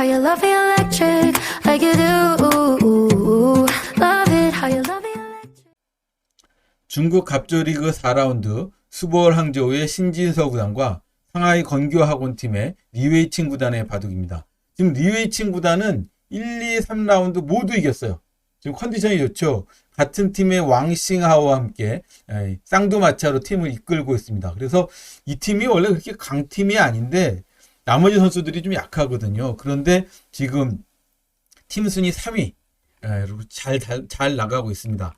how you love me electric, like you do. Love it, how you love me electric. 중국 갑조리그 4라운드 수보월 항저우의 신진서 구단과 상하이 건교학원 팀의 리웨이칭 구단의 바둑입니다. 지금 리웨이칭 구단은 1, 2, 3라운드 모두 이겼어요. 지금 컨디션이 좋죠. 같은 팀의 왕싱하오와 함께 쌍두마차로 팀을 이끌고 있습니다. 그래서 이 팀이 원래 그렇게 강팀이 아닌데 나머지 선수들이 좀 약하거든요. 그런데 지금 팀 순위 3위 잘, 잘, 잘 나가고 있습니다.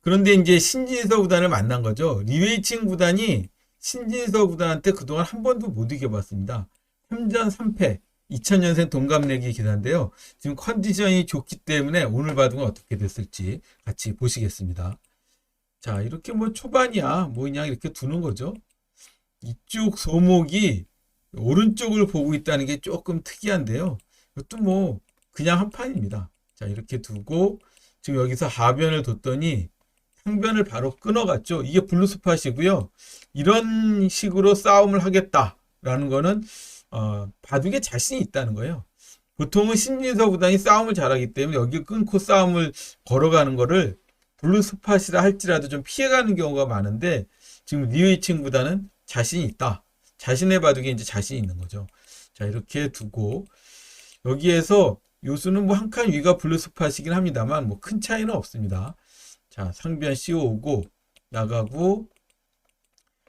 그런데 이제 신진서 구단을 만난 거죠. 리웨이칭 구단이 신진서 구단한테 그동안 한 번도 못 이겨봤습니다. 3전 3패, 2000년생 동갑내기 기사인데요. 지금 컨디션이 좋기 때문에 오늘 바둑은 어떻게 됐을지 같이 보시겠습니다. 자, 이렇게 뭐 초반이야. 뭐 그냥 이렇게 두는 거죠. 이쪽 소목이 오른쪽을 보고 있다는 게 조금 특이한데요. 이것도 뭐 그냥 한 판입니다. 자, 이렇게 두고 지금 여기서 하변을 뒀더니 상변을 바로 끊어갔죠. 이게 블루스팟이고요. 이런 식으로 싸움을 하겠다라는 거는 어, 바둑에 자신이 있다는 거예요. 보통은 신진서 구단이 싸움을 잘하기 때문에 여기 끊고 싸움을 걸어가는 거를 블루스팟이라 할지라도 좀 피해가는 경우가 많은데 지금 리웨이칭 구단은 자신이 있다. 자신의 바둑에 이제 자신이 있는 거죠. 자 이렇게 두고 여기에서 요수는 뭐 한 칸 위가 블루스팟이긴 합니다만 뭐 큰 차이는 없습니다. 자, 상변 씌워오고 나가고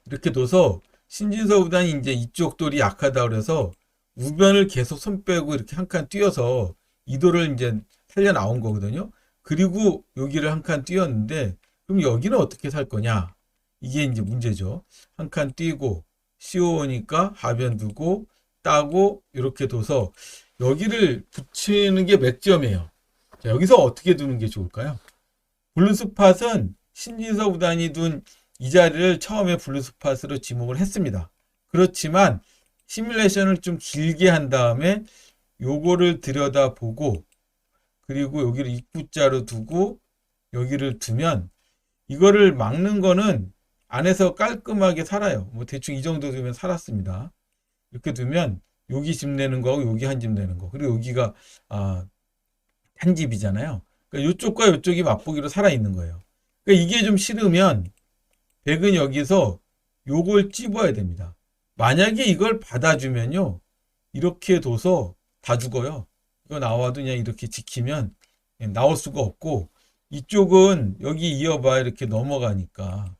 이렇게 둬서 신진서 구단이 이제 이쪽 돌이 약하다 그래서 우변을 계속 손 빼고 이렇게 한 칸 뛰어서 이도를 이제 살려 나온 거거든요. 그리고 여기를 한 칸 뛰었는데 그럼 여기는 어떻게 살 거냐? 이게 이제 문제죠. 한 칸 뛰고 씌워오니까 하변 두고 따고 이렇게 둬서 여기를 붙이는 게몇 점이에요. 자, 여기서 어떻게 두는 게 좋을까요? 블루스팟은 신진서 구단이 둔 이 자리를 처음에 블루스팟으로 지목을 했습니다. 그렇지만 시뮬레이션을 좀 길게 한 다음에 요거를 들여다보고 그리고 여기를 입구자로 두고 여기를 두면 이거를 막는 거는 안에서 깔끔하게 살아요. 뭐 대충 이 정도 두면 살았습니다. 이렇게 두면 여기 집 내는 거하고 여기 한 집 내는 거 그리고 여기가 아, 한 집이잖아요. 그러니까 이쪽과 이쪽이 맛보기로 살아 있는 거예요. 그러니까 이게 좀 싫으면 백은 여기서 요걸 찝어야 됩니다. 만약에 이걸 받아주면요. 이렇게 둬서 다 죽어요. 이거 나와도 그냥 이렇게 지키면 나올 수가 없고 이쪽은 여기 이어봐 이렇게 넘어가니까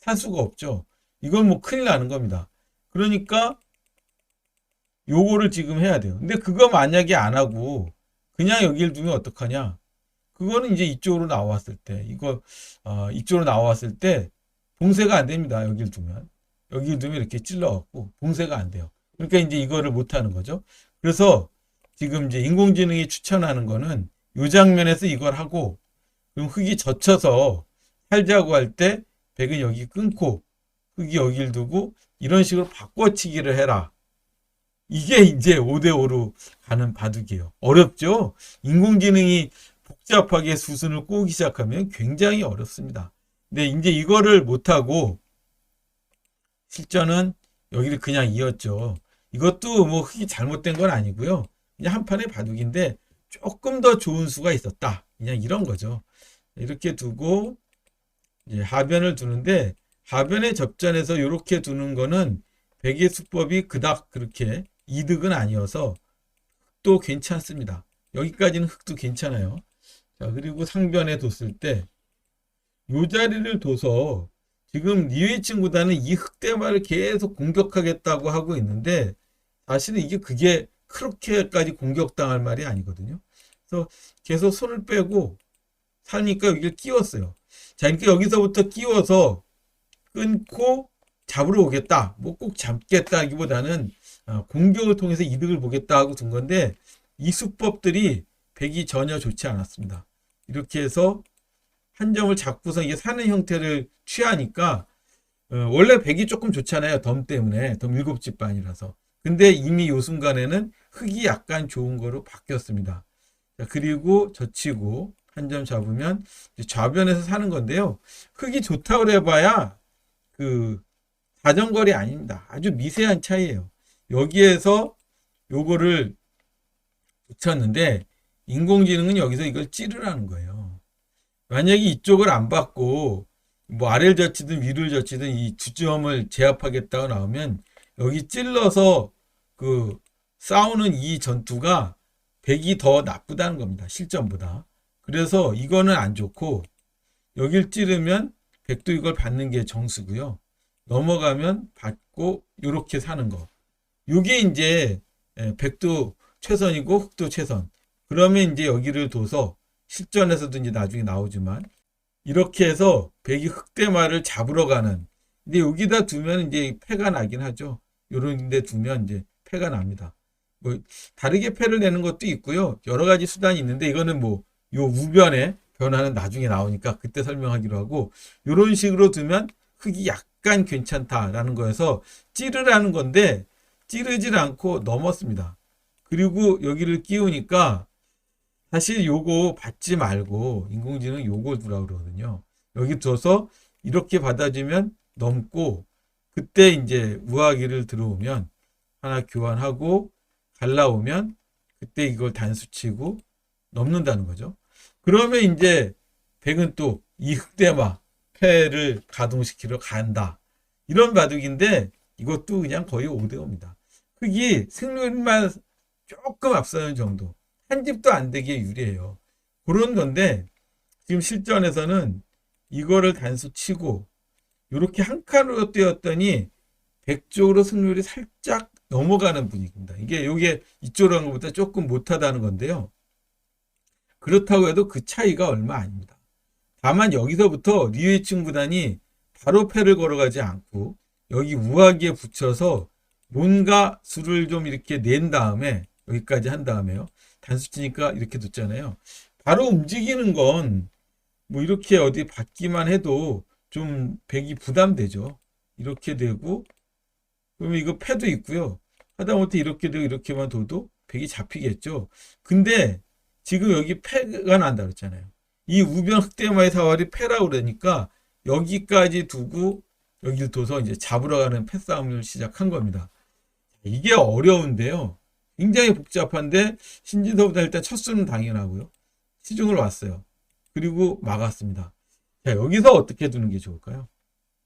살 수가 없죠. 이건 뭐 큰일 나는 겁니다. 그러니까 요거를 지금 해야 돼요. 근데 그거 만약에 안 하고 그냥 여기를 두면 어떡하냐? 그거는 이제 이쪽으로 나왔을 때 이거 어, 이쪽으로 나왔을 때 봉쇄가 안 됩니다. 여기를 두면 여기를 두면 이렇게 찔러갖고 봉쇄가 안 돼요. 그러니까 이제 이거를 못 하는 거죠. 그래서 지금 이제 인공지능이 추천하는 거는 이 장면에서 이걸 하고 그럼 흙이 젖혀서 살자고 할 때 백은 여기 끊고 흙이 여기를 두고 이런 식으로 바꿔치기를 해라. 이게 이제 5대5로 가는 바둑이에요. 어렵죠? 인공지능이 복잡하게 수순을 꼬기 시작하면 굉장히 어렵습니다. 근데 이제 이거를 못하고 실전은 여기를 그냥 이었죠. 이것도 뭐 흙이 잘못된 건 아니고요. 그냥 한 판의 바둑인데 조금 더 좋은 수가 있었다. 그냥 이런 거죠. 이렇게 두고 하변을 두는데 하변의 접전에서 이렇게 두는 거는 백의 수법이 그닥 그렇게 이득은 아니어서 흙도 괜찮습니다. 여기까지는 흙도 괜찮아요. 자, 그리고 상변에 뒀을 때 요 자리를 둬서 지금 리웨이 친 구단은 이 흑대마를 계속 공격하겠다고 하고 있는데 사실은 이게 그게 그렇게까지 공격당할 말이 아니거든요. 그래서 계속 손을 빼고 살니까 여기를 끼웠어요. 자, 그러니까 여기서부터 끼워서 끊고 잡으러 오겠다. 뭐 꼭 잡겠다기보다는 어, 공격을 통해서 이득을 보겠다 하고 둔 건데 이 수법들이 백이 전혀 좋지 않았습니다. 이렇게 해서 한 점을 잡고서 이게 사는 형태를 취하니까 어, 원래 백이 조금 좋잖아요. 덤 때문에 덤 일곱 집 반이라서. 근데 이미 요 순간에는 흙이 약간 좋은 거로 바뀌었습니다. 자, 그리고 젖히고 한 점 잡으면 좌변에서 사는 건데요. 흙이 좋다고 해봐야 그 사정거리 아닙니다. 아주 미세한 차이예요. 여기에서 요거를 붙였는데 인공지능은 여기서 이걸 찌르라는 거예요. 만약에 이쪽을 안 받고 뭐 아래를 젖히든 위를 젖히든 이두 점을 제압하겠다고 나오면 여기 찔러서 그 싸우는 이 전투가 백이 더 나쁘다는 겁니다. 실전보다. 그래서 이거는 안 좋고 여길 찌르면 백도 이걸 받는 게 정수고요. 넘어가면 받고 요렇게 사는 거. 요게 이제 예, 백도 최선이고 흑도 최선. 그러면 이제 여기를 둬서 실전에서도 이제 나중에 나오지만 이렇게 해서 백이 흑대마를 잡으러 가는. 근데 여기다 두면 이제 패가 나긴 하죠. 요런 데 두면 이제 패가 납니다. 뭐 다르게 패를 내는 것도 있고요. 여러 가지 수단이 있는데 이거는 뭐 요 우변의 변화는 나중에 나오니까 그때 설명하기로 하고 요런 식으로 두면 흙이 약간 괜찮다라는 거에서 찌르라는 건데 찌르질 않고 넘었습니다. 그리고 여기를 끼우니까 사실 요거 받지 말고 인공지능 요거 두라 그러거든요. 여기 둬서 이렇게 받아주면 넘고 그때 이제 우아기를 들어오면 하나 교환하고 갈라오면 그때 이걸 단수치고 넘는다는 거죠. 그러면 이제 백은 또 이 흑대마 패를 가동시키러 간다. 이런 바둑인데 이것도 그냥 거의 5대5입니다. 흑이 승률만 조금 앞서는 정도. 한 집도 안 되게 유리해요. 그런 건데 지금 실전에서는 이거를 단수 치고 이렇게 한 칸으로 뛰었더니 백 쪽으로 승률이 살짝 넘어가는 분위기입니다. 이게 요게 이쪽으로 한 것보다 조금 못하다는 건데요. 그렇다고 해도 그 차이가 얼마 아닙니다. 다만 여기서부터 리웨이층 구단이 바로 패를 걸어가지 않고 여기 우하기에 붙여서 뭔가 수를 좀 이렇게 낸 다음에 여기까지 한 다음에요. 단수 치니까 이렇게 뒀잖아요. 바로 움직이는 건 뭐 이렇게 어디 받기만 해도 좀 백이 부담되죠. 이렇게 되고 그러면 이거 패도 있고요. 하다못해 이렇게 되고 이렇게만 둬도 백이 잡히겠죠. 근데 지금 여기 패가 난다 그랬잖아요. 이 우변 흑대마의 사활이 패라고 그러니까 여기까지 두고 여기를 둬서 이제 잡으러 가는 패싸움을 시작한 겁니다. 이게 어려운데요. 굉장히 복잡한데 신진서보다 일단 첫 수는 당연하고요. 시중을 왔어요. 그리고 막았습니다. 자, 여기서 어떻게 두는 게 좋을까요?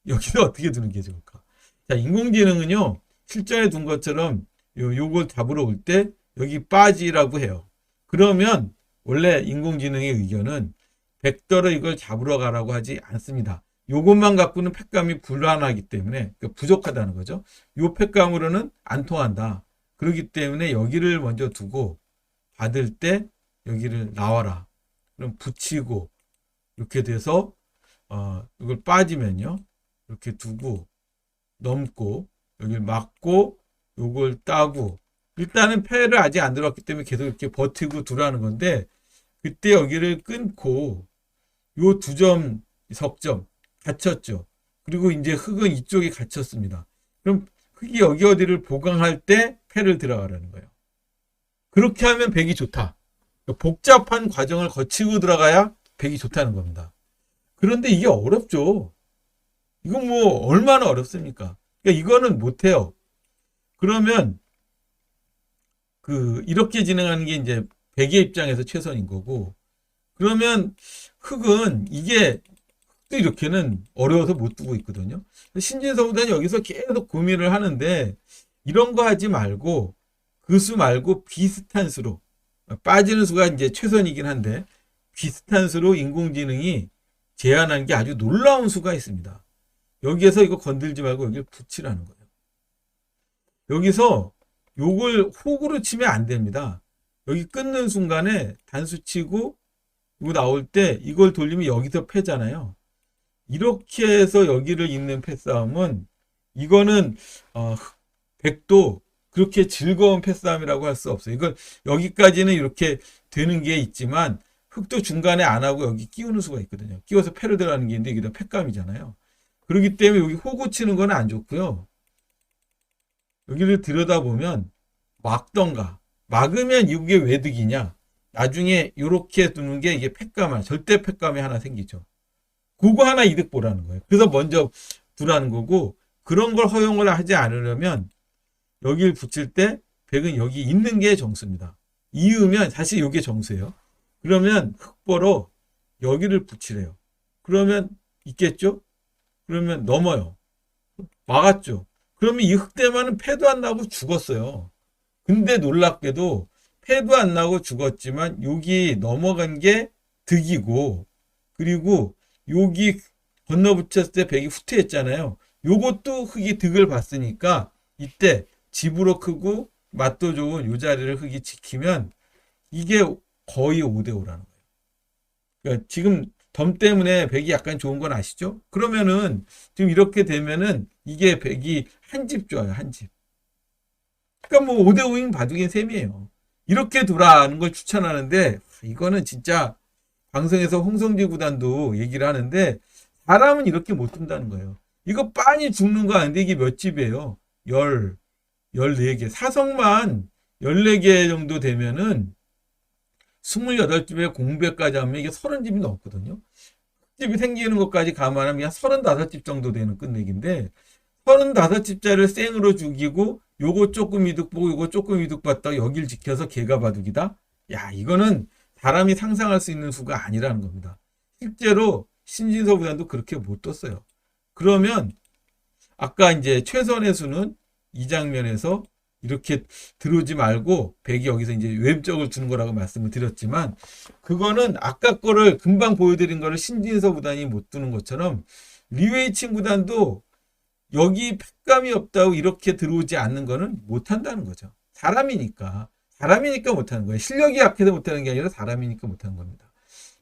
여기서 어떻게 두는 게 좋을까? 자, 인공지능은요, 실전에 둔 것처럼 요, 요걸 잡으러 올 때 여기 빠지라고 해요. 그러면 원래 인공지능의 의견은 백더러 이걸 잡으러 가라고 하지 않습니다. 요것만 갖고는 팩감이 불안하기 때문에 그러니까 부족하다는 거죠. 요 팩감으로는 안 통한다. 그렇기 때문에 여기를 먼저 두고 받을 때 여기를 나와라. 그럼 붙이고 이렇게 돼서 어, 이걸 빠지면요. 이렇게 두고 넘고 여기를 막고 요걸 따고 일단은 패를 아직 안 들어왔기 때문에 계속 이렇게 버티고 두라는 건데 그때 여기를 끊고 요 두 점 석점 갇혔죠. 그리고 이제 흙은 이쪽에 갇혔습니다. 그럼 흙이 여기 어디를 보강할 때 패를 들어가라는 거예요. 그렇게 하면 백이 좋다. 복잡한 과정을 거치고 들어가야 백이 좋다는 겁니다. 그런데 이게 어렵죠. 이건 뭐 얼마나 어렵습니까? 그러니까 이거는 못해요. 그러면 그 이렇게 진행하는 게 이제 백의 입장에서 최선인 거고 그러면 흑은 이게 흑도 이렇게는 어려워서 못 두고 있거든요. 신진서보다는 여기서 계속 고민을 하는데 이런 거 하지 말고 그 수 말고 비슷한 수로 빠지는 수가 이제 최선이긴 한데 비슷한 수로 인공지능이 제안한 게 아주 놀라운 수가 있습니다. 여기에서 이거 건들지 말고 여기를 붙이라는 거예요. 여기서 요걸 호구로 치면 안 됩니다. 여기 끊는 순간에 단수 치고 이거 나올 때 이걸 돌리면 여기서 패잖아요. 이렇게 해서 여기를 잇는 패싸움은 이거는 어, 백도 그렇게 즐거운 패싸움이라고 할 수 없어요. 이걸 여기까지는 이렇게 되는 게 있지만 흑도 중간에 안 하고 여기 끼우는 수가 있거든요. 끼워서 패를 들어가는 게 있는데 이게 다 패감이잖아요. 그렇기 때문에 여기 호구 치는 건 안 좋고요. 여기를 들여다보면 막던가 막으면 이게 왜 득이냐? 나중에 이렇게 두는 게 이게 패감이 절대 패감이 하나 생기죠. 그거 하나 이득 보라는 거예요. 그래서 먼저 두라는 거고 그런 걸 허용을 하지 않으려면 여기를 붙일 때 백은 여기 있는 게 정수입니다. 이으면 사실 이게 정수예요. 그러면 흑보로 여기를 붙이래요. 그러면 있겠죠? 그러면 넘어요. 막았죠. 그러면 이 흑대만은 패도 안 나고 죽었어요. 근데 놀랍게도 패도 안 나고 죽었지만 여기 넘어간 게 득이고 그리고 여기 건너붙였을 때 백이 후퇴했잖아요. 요것도 흑이 득을 봤으니까 이때 집으로 크고 맛도 좋은 요 자리를 흑이 지키면 이게 거의 5대 5라는 거예요. 그러니까 지금 덤 때문에 백이 약간 좋은 건 아시죠? 그러면은 지금 이렇게 되면은 이게 백이 한 집 좋아요, 한 집. 그러니까 뭐 5대 5인 바둑인 셈이에요. 이렇게 두라는 걸 추천하는데 이거는 진짜 방송에서 홍성지 구단도 얘기를 하는데 사람은 이렇게 못 둔다는 거예요. 이거 빤히 죽는 거 아닌데 이게 몇 집이에요? 열, 14개. 사성만 14개 정도 되면은 28집에 공백까지 하면 이게 30집이 넘거든요. 집이 생기는 것까지 감안하면 한 35집 정도 되는 끝내기인데 35집짜리를 생으로 죽이고 요거 조금 이득 보고 요거 조금 이득 봤다가 여길 지켜서 개가 바둑이다? 야 이거는 사람이 상상할 수 있는 수가 아니라는 겁니다. 실제로 신진서 부단도 그렇게 못 떴어요. 그러면 아까 이제 최선의 수는 이 장면에서 이렇게 들어오지 말고 백이 여기서 이제 왼쪽을 두는 거라고 말씀을 드렸지만 그거는 아까 거를 금방 보여드린 거를 신진서 구단이 못 두는 것처럼 리웨이칭 구단도 여기 팩감이 없다고 이렇게 들어오지 않는 거는 못 한다는 거죠. 사람이니까. 사람이니까 못 하는 거예요. 실력이 약해서 못 하는 게 아니라 사람이니까 못 하는 겁니다.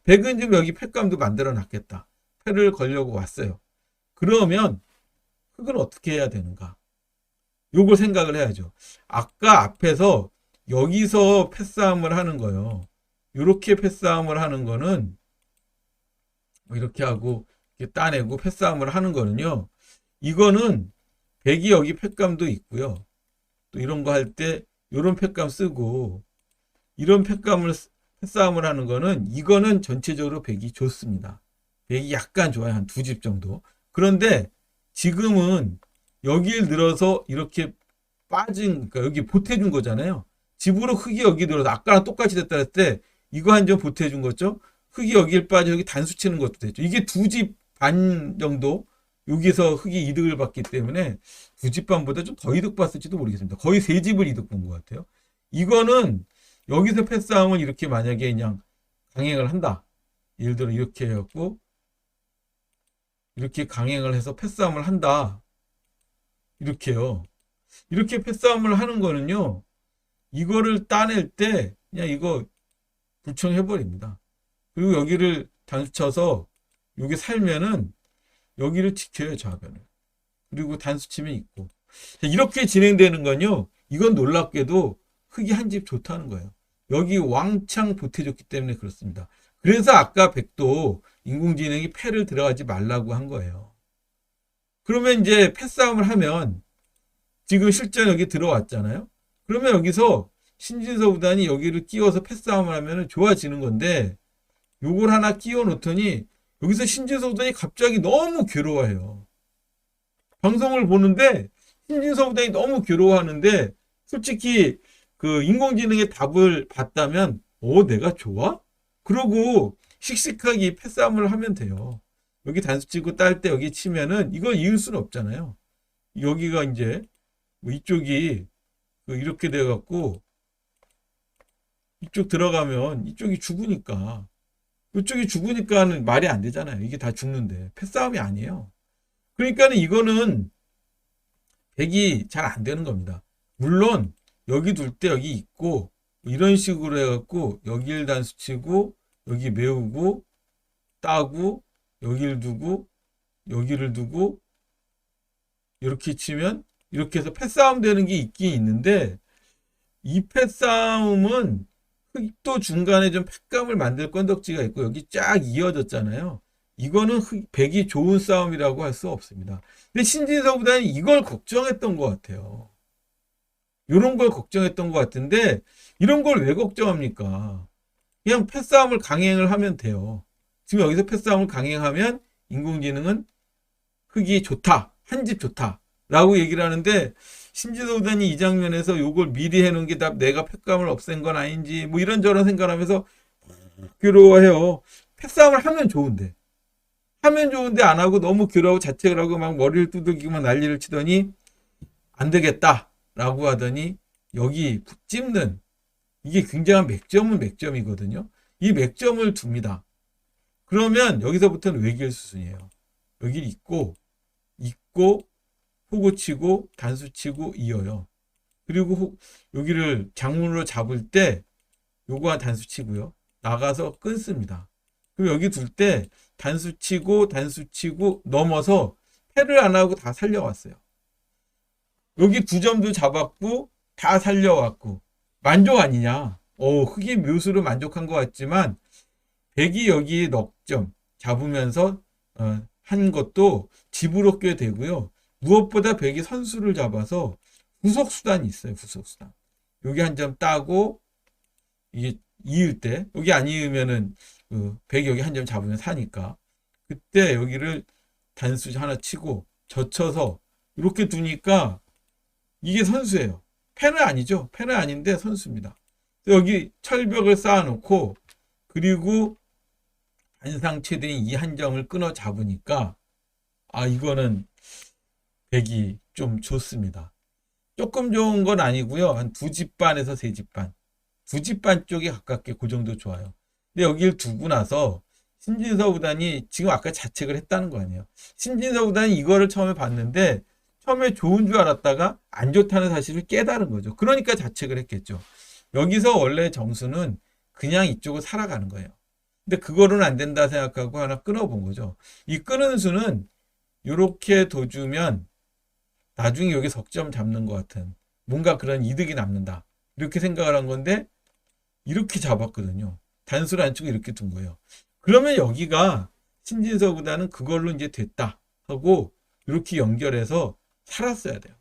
백은 지금 여기 팩감도 만들어 놨겠다. 패를 걸려고 왔어요. 그러면 흑은 어떻게 해야 되는가? 요걸 생각을 해야죠. 아까 앞에서 여기서 패싸움을 하는 거예요. 이렇게 패싸움을 하는 거는 뭐 이렇게 하고 이렇게 따내고 패싸움을 하는 거는요. 이거는 백이 여기 팩감도 있고요. 또 이런 거 할 때 이런 팩감 쓰고 이런 팩감을 쓰- 패싸움을 하는 거는 이거는 전체적으로 백이 좋습니다. 백이 약간 좋아요. 한 두 집 정도. 그런데 지금은 여기를 늘어서 이렇게 빠진, 그러니까 여기 보태준 거잖아요. 집으로 흙이 여기 늘어서 아까랑 똑같이 됐다 할 때 이거 한 점 보태준 거죠. 흙이 여기를 빠져 여기 단수 치는 것도 됐죠. 이게 두 집 반 정도 여기서 흙이 이득을 받기 때문에 두 집 반보다 좀 더 이득 봤을지도 모르겠습니다. 거의 세 집을 이득 본 것 같아요. 이거는 여기서 패싸움을 이렇게 만약에 그냥 강행을 한다. 예를 들어 이렇게 해갖고 이렇게 강행을 해서 패싸움을 한다. 이렇게요. 이렇게 패싸움을 하는 거는요. 이거를 따낼 때 그냥 이거 불청해버립니다. 그리고 여기를 단수 쳐서 여기 살면은 여기를 지켜요, 좌변을. 그리고 단수 치면 있고. 자, 이렇게 진행되는 건요. 이건 놀랍게도 흙이 한 집 좋다는 거예요. 여기 왕창 보태줬기 때문에 그렇습니다. 그래서 아까 백도 인공지능이 패를 들어가지 말라고 한 거예요. 그러면 이제 패싸움을 하면 지금 실전 여기 들어왔잖아요. 그러면 여기서 신진서 구단이 여기를 끼워서 패싸움을 하면 좋아지는 건데 요걸 하나 끼워 놓더니 여기서 신진서 구단이 갑자기 너무 괴로워해요. 방송을 보는데 신진서 구단이 너무 괴로워하는데 솔직히 그 인공지능의 답을 봤다면 어 내가 좋아? 그러고 씩씩하게 패싸움을 하면 돼요. 여기 단수 치고 딸 때 여기 치면은 이걸 이을 수는 없잖아요. 여기가 이제 뭐 이쪽이 그 이렇게 돼 갖고 이쪽 들어가면 이쪽이 죽으니까 이쪽이 죽으니까는 말이 안 되잖아요. 이게 다 죽는데 패싸움이 아니에요. 그러니까는 이거는 백이 잘 안 되는 겁니다. 물론 여기 둘 때 여기 있고 뭐 이런 식으로 해갖고 여기를 단수 치고 여기 메우고 따고 여기를 두고 여기를 두고 이렇게 치면 이렇게 해서 패싸움 되는 게 있긴 있는데 이 패싸움은 흙도 중간에 좀 팩감을 만들 건덕지가 있고 여기 쫙 이어졌잖아요. 이거는 흙, 백이 좋은 싸움이라고 할 수 없습니다. 근데 신진서보다는 이걸 걱정했던 것 같아요. 이런 걸 걱정했던 것 같은데 이런 걸 왜 걱정합니까? 그냥 패싸움을 강행을 하면 돼요. 지금 여기서 패싸움을 강행하면 인공지능은 흙이 좋다, 한 집 좋다 라고 얘기를 하는데 신지서 구단이 이 장면에서 요걸 미리 해놓은 게 다 내가 패감을 없앤 건 아닌지 뭐 이런저런 생각하면서 괴로워해요. 패싸움을 하면 좋은데 하면 좋은데 안 하고 너무 괴로워 자책을 하고 막 머리를 두들기고 난리를 치더니 안 되겠다라고 하더니 여기 찝는 이게 굉장한 맥점은 맥점이거든요. 이 맥점을 둡니다. 그러면 여기서부터는 외길 수순이에요. 여기 있고 있고 호구 치고 단수 치고 이어요. 그리고 호- 여기를 장문으로 잡을 때 요거 단수 치고요. 나가서 끊습니다. 그럼 여기 둘 때 단수 치고 단수 치고 넘어서 패를 안 하고 다 살려왔어요. 여기 두 점도 잡았고 다 살려왔고 만족 아니냐? 어, 흑이 묘수로 만족한 것 같지만 백이 여기 넉점 잡으면서 어, 한 것도 집으로 꽤 되고요. 무엇보다 백이 선수를 잡아서 후속 수단이 있어요. 후속 수단. 여기 한 점 따고 이게 이을 때 여기 안 이으면은 그 백이 여기 한 점 잡으면 사니까 그때 여기를 단수 하나 치고 젖혀서 이렇게 두니까 이게 선수예요. 패는 아니죠. 패는 아닌데 선수입니다. 여기 철벽을 쌓아놓고 그리고 반상 최대인 이 한 점을 끊어 잡으니까 아 이거는 백이 좀 좋습니다. 조금 좋은 건 아니고요. 한 두 집 반에서 세 집 반. 두 집 반 쪽이 가깝게 그 정도 좋아요. 근데 여기를 두고 나서 신진서 구단이 지금 아까 자책을 했다는 거 아니에요. 신진서 구단이 이거를 처음에 봤는데 처음에 좋은 줄 알았다가 안 좋다는 사실을 깨달은 거죠. 그러니까 자책을 했겠죠. 여기서 원래 정수는 그냥 이쪽을 살아가는 거예요. 근데 그거는 안 된다 생각하고 하나 끊어본 거죠. 이 끊은 수는 이렇게 둬주면 나중에 여기 석점 잡는 것 같은 뭔가 그런 이득이 남는다. 이렇게 생각을 한 건데 이렇게 잡았거든요. 단수를 안 치고 이렇게 둔 거예요. 그러면 여기가 신진서 구단은 그걸로 이제 됐다 하고 이렇게 연결해서 살았어야 돼요.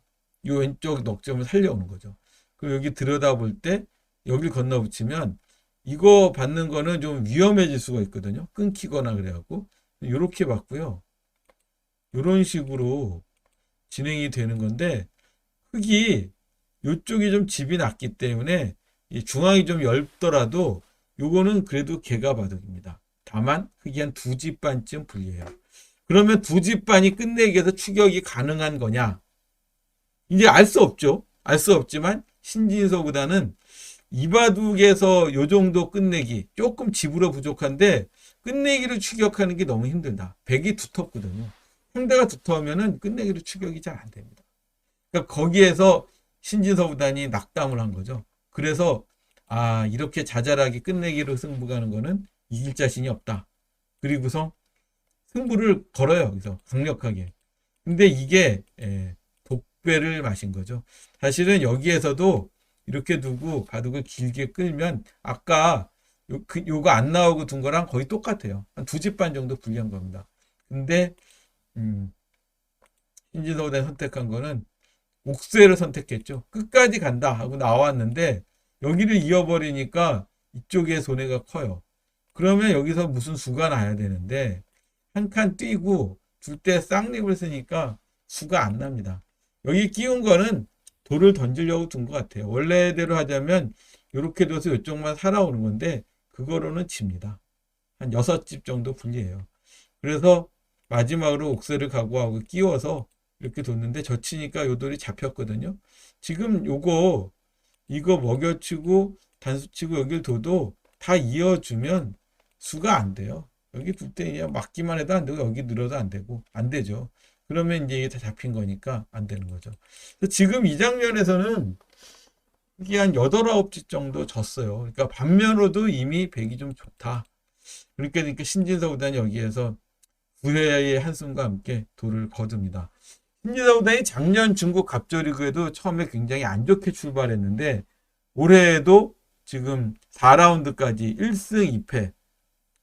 이 왼쪽 넉점을 살려오는 거죠. 그리고 여기 들여다볼 때 여길 건너붙이면 이거 받는 거는 좀 위험해질 수가 있거든요. 끊기거나 그래갖고 이렇게 받고요. 이런 식으로 진행이 되는 건데 흙이 이쪽이 좀 집이 낮기 때문에 이 중앙이 좀 얇더라도 요거는 그래도 개가 바둑입니다. 다만 흙이 한 두 집 반쯤 불리해요. 그러면 두 집 반이 끝내기 위해서 추격이 가능한 거냐? 이제 알 수 없죠. 알 수 없지만 신진서 구단은 이바둑에서 요 정도 끝내기 조금 집으로 부족한데 끝내기를 추격하는 게 너무 힘들다. 백이 두텁거든요. 상대가 두터우면은 끝내기로 추격이 잘 안 됩니다. 그러니까 거기에서 신진서 구단이 낙담을 한 거죠. 그래서 아 이렇게 자잘하게 끝내기로 승부 가는 거는 이길 자신이 없다. 그리고서 승부를 걸어요. 여기서 강력하게. 근데 이게 예, 독배를 마신 거죠. 사실은 여기에서도 이렇게 두고 바둑을 길게 끌면 아까 요, 그, 요거 안 나오고 둔 거랑 거의 똑같아요. 한 두 집 반 정도 불리한 겁니다. 근데 음, 구단이 선택한 거는 옥쇠를 선택했죠. 끝까지 간다 하고 나왔는데 여기를 이어버리니까 이쪽에 손해가 커요. 그러면 여기서 무슨 수가 나야 되는데 한 칸 뛰고 둘때 쌍립을 쓰니까 수가 안 납니다. 여기 끼운 거는 돌을 던지려고 둔 것 같아요. 원래대로 하자면 이렇게 둬서 이쪽만 살아오는 건데 그거로는 집니다. 한 여섯 집 정도 불리해요. 그래서 마지막으로 옥쇠를 각오하고 끼워서 이렇게 뒀는데 젖히니까 요 돌이 잡혔거든요. 지금 요거 이거 먹여치고 단수치고 여길 둬도 다 이어주면 수가 안 돼요. 여기 둘때 그냥 막기만 해도 안 되고 여기 늘어도 안 되고 안 되죠. 그러면 이제 이게 다 잡힌 거니까 안 되는 거죠. 지금 이 장면에서는 이게 한 8, 9집 정도 졌어요. 그러니까 반면으로도 이미 백이 좀 좋다. 그러니까, 그러니까 신진서 구단이 여기에서 구회의 한숨과 함께 돌을 거둡니다. 신진서 구단이 작년 중국 갑조리그에도 처음에 굉장히 안 좋게 출발했는데 올해에도 지금 4라운드까지 1승 2패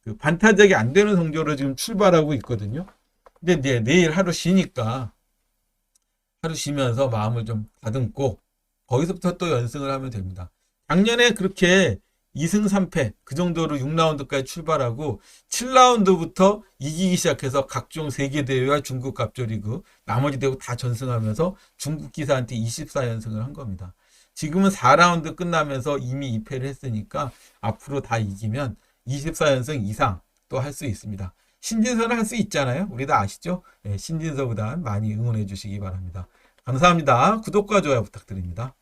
그 반타작이 안 되는 성적으로 지금 출발하고 있거든요. 근데 이제 내일 하루 쉬니까 하루 쉬면서 마음을 좀 다듬고 거기서부터 또 연승을 하면 됩니다. 작년에 그렇게 2승 3패 그 정도로 6라운드까지 출발하고 7라운드부터 이기기 시작해서 각종 세계 대회와 중국 갑조리그 나머지 대국 다 전승하면서 중국 기사한테 24연승을 한 겁니다. 지금은 4라운드 끝나면서 이미 2패를 했으니까 앞으로 다 이기면 24연승 이상 또 할 수 있습니다. 신진서는 할 수 있잖아요. 우리 다 아시죠? 예, 신진서보다 많이 응원해 주시기 바랍니다. 감사합니다. 구독과 좋아요 부탁드립니다.